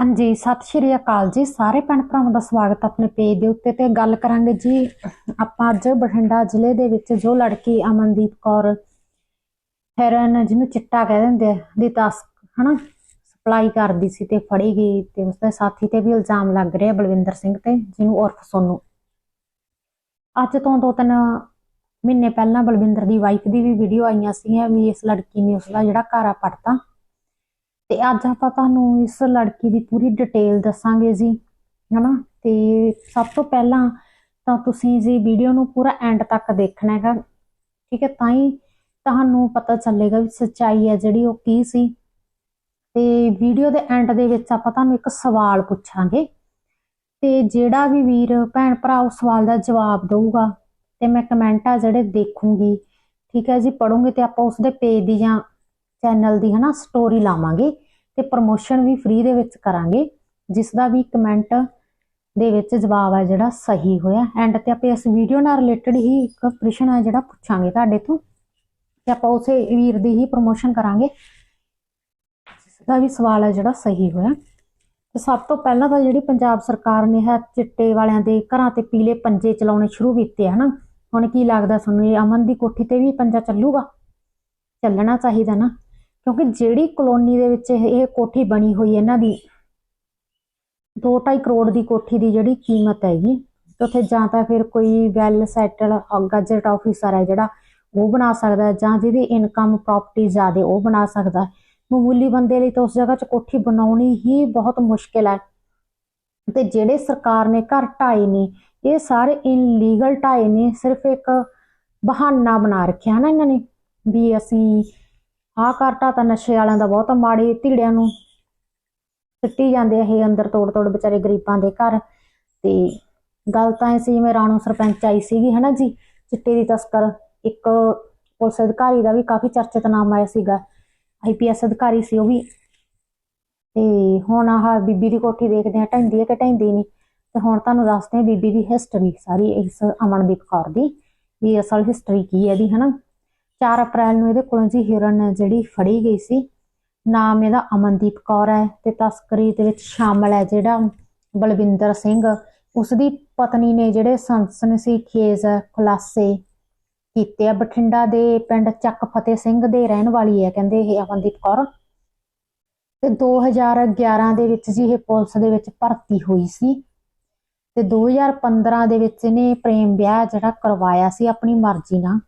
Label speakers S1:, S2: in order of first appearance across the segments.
S1: ਹਾਂਜੀ, ਸਤਿ ਸ਼੍ਰੀ ਅਕਾਲ ਜੀ। ਸਾਰੇ ਭੈਣ ਭਰਾਵਾਂ ਦਾ ਸਵਾਗਤ ਆਪਣੇ ਪੇਜ ਦੇ ਉੱਤੇ ਤੇ ਗੱਲ ਕਰਾਂਗੇ ਜੀ ਆਪਾਂ ਅੱਜ ਬਠਿੰਡਾ ਜ਼ਿਲ੍ਹੇ ਦੇ ਵਿੱਚ ਜੋ ਲੜਕੀ ਅਮਨਦੀਪ ਕੌਰ ਹੈਰਨ ਜਿਹਨੂੰ ਚਿੱਟਾ ਕਹਿ ਦਿੰਦੇ ਦੀ ਤਸ ਹਨਾ, ਸਪਲਾਈ ਕਰਦੀ ਸੀ ਤੇ ਫੜੀ ਗਈ ਤੇ ਉਸਦੇ ਸਾਥੀ ਤੇ ਵੀ ਇਲਜ਼ਾਮ ਲੱਗ ਰਿਹਾ ਬਲਵਿੰਦਰ ਸਿੰਘ ਤੇ, ਜਿਹਨੂੰ ਉਰਫ ਸੋਨੂ। ਅੱਜ ਤੋਂ ਦੋ ਤਿੰਨ ਮਹੀਨੇ ਪਹਿਲਾਂ ਬਲਵਿੰਦਰ ਦੀ ਵਾਈਫ ਦੀ ਵੀ ਵੀਡੀਓ ਆਈਆਂ ਸੀ ਵੀ ਇਸ ਲੜਕੀ ਨੇ ਉਸਦਾ ਜਿਹੜਾ ਘਰ ਆ ਪੜਤਾ ਤੇ ਅੱਜ ਆਪਾਂ ਤੁਹਾਨੂੰ ਇਸ ਲੜਕੀ ਦੀ ਪੂਰੀ ਡਿਟੇਲ ਦੱਸਾਂਗੇ ਜੀ, ਹਨਾ? ਤੇ ਸਭ ਤੋਂ ਪਹਿਲਾਂ ਤਾਂ ਤੁਸੀਂ ਜੀ ਵੀਡੀਓ ਨੂੰ ਪੂਰਾ ਐਂਡ ਤੱਕ ਦੇਖਣਾ ਹੈਗਾ, ਠੀਕ ਹੈ? ਤਾਂ ਹੀ ਤੁਹਾਨੂੰ ਪਤਾ ਚੱਲੇਗਾ ਵੀ ਸੱਚਾਈ ਹੈ ਜਿਹੜੀ ਉਹ ਕੀ ਸੀ। ਤੇ ਵੀਡੀਓ ਦੇ ਐਂਡ ਦੇ ਵਿੱਚ ਆਪਾਂ ਤੁਹਾਨੂੰ ਇੱਕ ਸਵਾਲ ਪੁੱਛਾਂਗੇ। ਤੇ ਜਿਹੜਾ ਵੀ ਵੀਰ, ਭੈਣ ਭਰਾ ਉਸ ਸਵਾਲ ਦਾ ਜਵਾਬ ਦਊਗਾ, ਤੇ ਮੈਂ ਕਮੈਂਟ ਆ ਜਿਹੜੇ ਦੇਖੂੰਗੀ, ਠੀਕ ਹੈ ਜੀ? ਪੜੂੰਗੀ ਤੇ ਆਪਾਂ ਉਸਦੇ ਪੇਜ ਦੀ ਜਾਂ ਚੈਨਲ ਦੀ ਹਨਾ ਸਟੋਰੀ ਲਾਵਾਂਗੇ ਤੇ ਪ੍ਰਮੋਸ਼ਨ ਵੀ ਫ੍ਰੀ ਦੇ ਵਿੱਚ ਕਰਾਂਗੇ ਜਿਸ ਦਾ ਵੀ ਕਮੈਂਟ ਦੇ ਵਿੱਚ ਜਵਾਬ ਹੈ ਜਿਹੜਾ ਸਹੀ ਹੋਇਆ। ਐਂਡ ਤੇ ਆਪਾਂ ਇਸ ਵੀਡੀਓ ਨਾਲ ਰਿਲੇਟਡ ਹੀ ਇੱਕ ਪ੍ਰਸ਼ਨ ਹੈ ਜਿਹੜਾ ਪੁੱਛਾਂਗੇ ਤੁਹਾਡੇ ਤੋਂ। ਤੇ ਆਪਾਂ ਉਸੇ ਵੀਰ ਦੀ ਹੀ ਪ੍ਰਮੋਸ਼ਨ ਕਰਾਂਗੇ ਜਿਸ ਦਾ ਵੀ ਸਵਾਲ ਹੈ ਜਿਹੜਾ ਸਹੀ ਹੋਇਆ। ਤੇ ਸਭ ਤੋਂ ਪਹਿਲਾਂ ਤਾਂ ਜਿਹੜੀ ਪੰਜਾਬ ਸਰਕਾਰ ਨੇ ਹੈ ਚਿੱਟੇ ਵਾਲਿਆਂ ਦੇ ਘਰਾਂ ਤੇ ਪੀਲੇ ਪੰਜੇ ਚਲਾਉਣੇ ਸ਼ੁਰੂ ਕੀਤੇ ਹਨਾ, ਹੁਣ ਕੀ ਲੱਗਦਾ ਤੁਹਾਨੂੰ, ਇਹ ਅਮਨ ਦੀ ਕੋਠੀ ਤੇ ਵੀ ਪੰਜਾ ਚੱਲੂਗਾ? ਚੱਲਣਾ ਚਾਹੀਦਾ ਨਾ। ਕਿਉਂਕਿ ਜਿਹੜੀ ਕਲੋਨੀ ਦੇ ਵਿੱਚ ਇਹ ਕੋਠੀ ਬਣੀ ਹੋਈ ਇਹਨਾਂ ਦੀ 2.5 ਕਰੋੜ ਦੀ ਕੋਠੀ ਦੀ ਜਿਹੜੀ ਕੀਮਤ ਹੈਗੀ, ਤੇ ਉੱਥੇ ਜਾਂ ਤਾਂ ਫਿਰ ਕੋਈ ਵੈਲ ਸੈਟਲ ਗੈਜਟ ਆਫੀਸਰ ਹੈ ਜਿਹੜਾ, ਉਹ ਬਣਾ ਸਕਦਾ ਜਾਂ ਜਿਹਦੀ ਇਨਕਮ ਪ੍ਰਾਪਰਟੀ ਜ਼ਿਆਦਾ ਉਹ ਬਣਾ ਸਕਦਾ ਮਾਮੂਲੀ ਬੰਦੇ ਲਈ ਤਾਂ ਉਸ ਜਗ੍ਹਾ 'ਚ ਕੋਠੀ ਬਣਾਉਣੀ ਹੀ ਬਹੁਤ ਮੁਸ਼ਕਿਲ ਹੈ। ਤੇ ਜਿਹੜੇ ਸਰਕਾਰ ਨੇ ਘਰ ਢਾਏ ਨੇ, ਇਹ ਸਾਰੇ ਇਨਲੀਗਲ ਢਾਏ ਨੇ, ਸਿਰਫ ਇੱਕ ਬਹਾਨਾ ਬਣਾ ਰੱਖਿਆ ਨਾ ਇਹਨਾਂ ਨੇ, ਵੀ ਅਸੀਂ ਆਹ ਘਰ ਢਾਹ ਤਾਂ ਨਸ਼ੇ ਵਾਲਿਆਂ ਦਾ ਬਹੁਤ ਮਾੜੇ ਧੀੜਿਆਂ ਨੂੰ ਸਿੱਟੀ ਜਾਂਦੇ ਇਹ ਅੰਦਰ ਤੋੜ ਤੋੜ ਵਿਚਾਰੇ ਗਰੀਬਾਂ ਦੇ ਘਰ। ਤੇ ਗੱਲ ਤਾਂ ਇਹ ਸੀ ਜਿਵੇਂ ਰਾਣੋ ਸਰਪੰਚ ਆਈ ਸੀਗੀ, ਹਨਾ ਜੀ? ਚਿੱਟੇ ਦੀ ਤਸਕਰ। ਇੱਕ ਪੁਲਿਸ ਅਧਿਕਾਰੀ ਦਾ ਵੀ ਕਾਫੀ ਚਰਚਿਤ ਨਾਮ ਆਇਆ ਸੀਗਾ। ਆਈਪੀਐਸ ਅਧਿਕਾਰੀ ਸੀ ਉਹ ਵੀ। ਤੇ ਹੁਣ ਆਹ ਬੀਬੀ ਦੀ ਕੋਠੀ ਦੇਖਦੇ ਆ, ਢਹਿੰਦੀ ਹੈ ਕਿ ਢਹਿੰਦੀ ਨਹੀਂ? ਤੇ ਹੁਣ ਤੁਹਾਨੂੰ ਦੱਸਦੇ ਆ ਬੀਬੀ ਦੀ ਹਿਸਟਰੀ ਸਾਰੀ ਇਸ ਅਮਨਦੀਪ ਕੌਰ ਦੀ, ਵੀ ਅਸਲ ਹਿਸਟਰੀ ਕੀ ਹੈ ਇਹਦੀ, ਹਨਾ? 4 ਅਪ੍ਰੈਲ ਨੂੰ ਇਹਦੇ ਕੋਲੋਂ ਜੀ ਹਿਰਨ ਜਿਹੜੀ ਫੜੀ ਗਈ ਸੀ। ਨਾਮ ਇਹਦਾ ਅਮਨਦੀਪ ਕੌਰ ਹੈ ਤੇ ਤਸਕਰੀ ਦੇ ਵਿੱਚ ਸ਼ਾਮਲ ਹੈ ਜਿਹੜਾ ਬਲਵਿੰਦਰ ਸਿੰਘ। ਉਸ ਦੀ ਪਤਨੀ ਨੇ ਜਿਹੜੇ ਸੰਸਨਸੀ ਖੇਜ਼ ਖੁਲਾਸੇ ਕੀਤੇ ਆ। ਬਠਿੰਡਾ ਦੇ ਪਿੰਡ ਚੱਕ ਫਤਿਹ ਸਿੰਘ ਦੇ ਰਹਿਣ ਵਾਲੀ ਹੈ ਕਹਿੰਦੇ ਇਹ ਅਮਨਦੀਪ ਕੌਰ। ਤੇ 2011 ਦੇ ਵਿੱਚ ਜੀ ਇਹ ਪੁਲਿਸ ਦੇ ਵਿੱਚ ਭਰਤੀ ਹੋਈ ਸੀ। ਤੇ 2015 ਦੇ ਵਿੱਚ ਇਹਨੇ ਪ੍ਰੇਮ ਵਿਆਹ ਜਿਹੜਾ ਕਰਵਾਇਆ ਸੀ ਆਪਣੀ ਮਰਜ਼ੀ ਨਾਲ।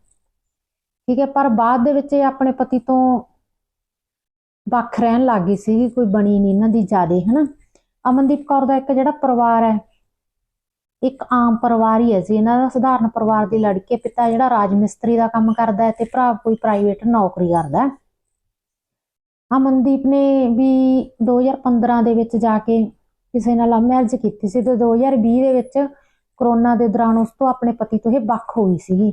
S1: ਠੀਕ ਹੈ, ਪਰ ਬਾਅਦ ਦੇ ਵਿੱਚ ਇਹ ਆਪਣੇ ਪਤੀ ਤੋਂ ਵੱਖ ਰਹਿਣ ਲੱਗ ਗਈ ਸੀ ਕੋਈ ਬਣੀ ਨਹੀਂ ਇਹਨਾਂ ਦੀ ਜਿਆਦੇ, ਹਨਾ? ਅਮਨਦੀਪ ਕੌਰ ਦਾ ਇੱਕ ਜਿਹੜਾ ਪਰਿਵਾਰ ਹੈ, ਇੱਕ ਆਮ ਪਰਿਵਾਰ ਹੀ ਹੈ ਜੀ, ਇਹਨਾਂ ਦਾ ਸਧਾਰਨ ਪਰਿਵਾਰ ਦੀ ਲੜਕੀ ਪਿਤਾ ਜਿਹੜਾ ਰਾਜ ਮਿਸਤਰੀ ਦਾ ਕੰਮ ਕਰਦਾ ਹੈ ਤੇ ਭਰਾ ਕੋਈ ਪ੍ਰਾਈਵੇਟ ਨੌਕਰੀ ਕਰਦਾ ਹੈ। ਅਮਨਦੀਪ ਨੇ ਵੀ 2015 ਦੇ ਵਿੱਚ ਜਾ ਕੇ ਕਿਸੇ ਨਾਲ ਮੈਰਿਜ ਕੀਤੀ ਸੀ ਤੇ 2020 ਦੇ ਵਿੱਚ ਕਰੋਨਾ ਦੇ ਦੌਰਾਨ ਉਸ ਤੋਂ ਆਪਣੇ ਪਤੀ ਤੋਂ ਇਹ ਵੱਖ ਹੋਈ ਸੀਗੀ।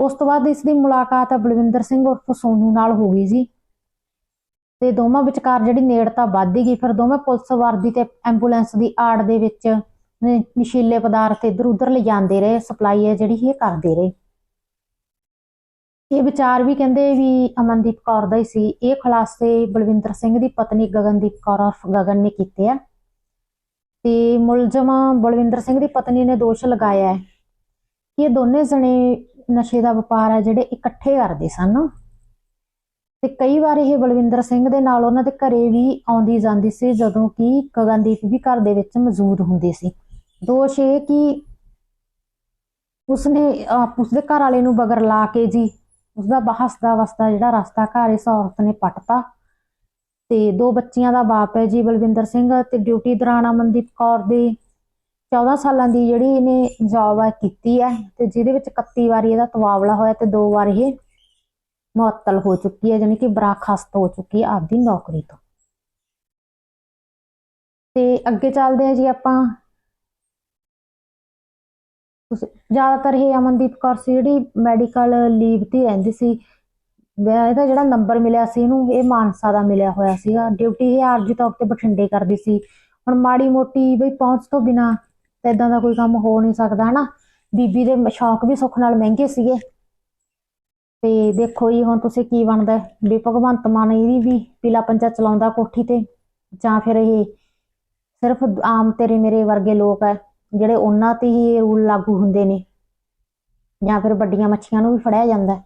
S1: ਉਸ ਤੋਂ ਬਾਅਦ ਇਸ ਦੀ ਮੁਲਾਕਾਤ ਬਲਵਿੰਦਰ ਸਿੰਘ ਉਰਫ ਸੋਨੂ ਨਾਲ ਹੋ ਗਈ ਜੀ। ਤੇ ਦੋਵਾਂ ਵਿਚਕਾਰ ਜਿਹੜੀ ਨੇੜਤਾ ਵੱਧਦੀ ਗਈ, ਫਿਰ ਦੋਵੇਂ ਪੁਲਿਸ ਵਰਦੀ ਤੇ ਐਂਬੂਲੈਂਸ ਦੀ ਆੜ ਦੇ ਵਿੱਚ ਨਸ਼ੀਲੇ ਪਦਾਰਥ ਇੱਧਰ ਉੱਧਰ ਲਿਜਾਂਦੇ ਰਹੇ, ਸਪਲਾਈ ਹੈ ਜਿਹੜੀ ਇਹ ਕਰਦੇ ਰਹੇ। ਇਹ ਵਿਚਾਰ ਵੀ ਕਹਿੰਦੇ ਵੀ ਅਮਨਦੀਪ ਕੌਰ ਦਾ ਹੀ ਸੀ। ਇਹ ਖੁਲਾਸੇ ਬਲਵਿੰਦਰ ਸਿੰਘ ਦੀ ਪਤਨੀ ਗਗਨਦੀਪ ਕੌਰ ਉਰਫ ਗਗਨ ਨੇ ਕੀਤੇ ਆ। ਤੇ ਮੁਲਜ਼ਮ ਬਲਵਿੰਦਰ ਸਿੰਘ ਦੀ ਪਤਨੀ ਨੇ ਦੋਸ਼ ਲਗਾਇਆ ਹੈ ਕਿ ਇਹ ਦੋਨੇ ਜਣੇ ਨਸ਼ੇ ਦਾ ਵਪਾਰ ਹੈ ਜਿਹੜੇ ਇਕੱਠੇ ਕਰਦੇ ਸਨ। ਤੇ ਕਈ ਵਾਰ ਇਹ ਬਲਵਿੰਦਰ ਸਿੰਘ ਦੇ ਨਾਲ ਉਹਨਾਂ ਦੇ ਘਰੇ ਵੀ ਆਉਂਦੀ ਜਾਂਦੀ ਸੀ, ਜਦੋਂ ਕਿ ਗਗਨਦੀਪ ਵੀ ਘਰ ਦੇ ਵਿੱਚ ਮੌਜੂਦ ਹੁੰਦੀ ਸੀ। ਦੋਸ਼ ਇਹ ਕਿ ਉਸਨੇ, ਆਪ ਉਸਦੇ ਘਰ ਵਾਲੇ ਨੂੰ ਬਗਰ ਲਾ ਕੇ ਜੀ, ਉਸਦਾ ਬਹਸਦਾ ਵਸਦਾ ਜਿਹੜਾ ਰਸਤਾ ਘਰ ਇਸ ਔਰਤ ਨੇ ਪਟਤਾ। ਤੇ ਦੋ ਬੱਚੀਆਂ ਦਾ ਬਾਪ ਹੈ ਜੀ ਬਲਵਿੰਦਰ ਸਿੰਘ ਤੇ ਡਿਊਟੀ ਦੌਰਾਨ ਅਮਨਦੀਪ ਕੌਰ ਦੇ 14 ਸਾਲਾਂ ਦੀ ਜਿਹੜੀ ਇਹਨੇ ਜੌਬ ਹੈ ਕੀਤੀ ਹੈ ਤੇ ਜਿਹਦੇ ਵਿੱਚ 31 ਵਾਰੀ ਇਹਦਾ ਤਬਾਦਲਾ ਹੋਇਆ ਤੇ ਦੋ ਵਾਰ ਇਹ ਮੁਅੱਤਲ ਹੋ ਚੁੱਕੀ ਹੈ ਯਾਨੀ ਕਿ ਬਰਾਖਸਤ ਹੋ ਚੁੱਕੀ ਹੈ ਆਪਦੀ ਨੌਕਰੀ ਤੋਂ। ਤੇ ਅੱਗੇ ਚੱਲਦੇ ਆ ਜੀ ਆਪਾਂ। ਜ਼ਿਆਦਾਤਰ ਇਹ ਅਮਨਦੀਪ ਕੌਰ ਸੀ ਜਿਹੜੀ ਮੈਡੀਕਲ ਲੀਵ ਤੇ ਰਹਿੰਦੀ ਸੀ। ਇਹਦਾ ਜਿਹੜਾ ਨੰਬਰ ਮਿਲਿਆ ਸੀ ਇਹਨੂੰ, ਇਹ ਮਾਨਸਾ ਦਾ ਮਿਲਿਆ ਹੋਇਆ ਸੀਗਾ। ਡਿਊਟੀ ਇਹ ਆਰਜੀ ਤੌਰ ਤੇ ਬਠਿੰਡੇ ਕਰਦੀ ਸੀ। ਹੁਣ ਮਾੜੀ ਮੋਟੀ ਬਈ ਪਹੁੰਚ ਤੋਂ ਬਿਨਾ ਤਾਂ ਇਦਾਂ ਦਾ ਕੋਈ ਕੰਮ ਹੋ ਨਹੀਂ ਸਕਦਾ, ਹਨਾ? ਬੀਬੀ ਦੇ ਸ਼ੌਕ ਵੀ ਸੁੱਖ ਨਾਲ ਮਹਿੰਗੇ ਸੀਗੇ। ਤੇ ਦੇਖੋ ਜੀ, ਹੁਣ ਤੁਸੀਂ ਕੀ ਬਣਦਾ ਵੀ ਭਗਵੰਤ ਮਾਨ ਇਹਦੀ ਵੀ ਪੀਲਾ ਪੰਜਾ ਚਲਾਉਂਦਾ ਕੋਠੀ ਤੇ, ਜਾਂ ਫਿਰ ਇਹ ਸਿਰਫ ਆਮ ਤੇਰੇ ਮੇਰੇ ਵਰਗੇ ਲੋਕ ਹੈ, ਜਿਹੜੇ ਉਹਨਾਂ ਤੇ ਹੀ ਰੂਲ ਲਾਗੂ ਹੁੰਦੇ ਨੇ। ਜਾਂ ਫਿਰ ਵੱਡੀਆਂ ਮੱਛੀਆਂ ਨੂੰ ਵੀ ਫੜਿਆ ਜਾਂਦਾ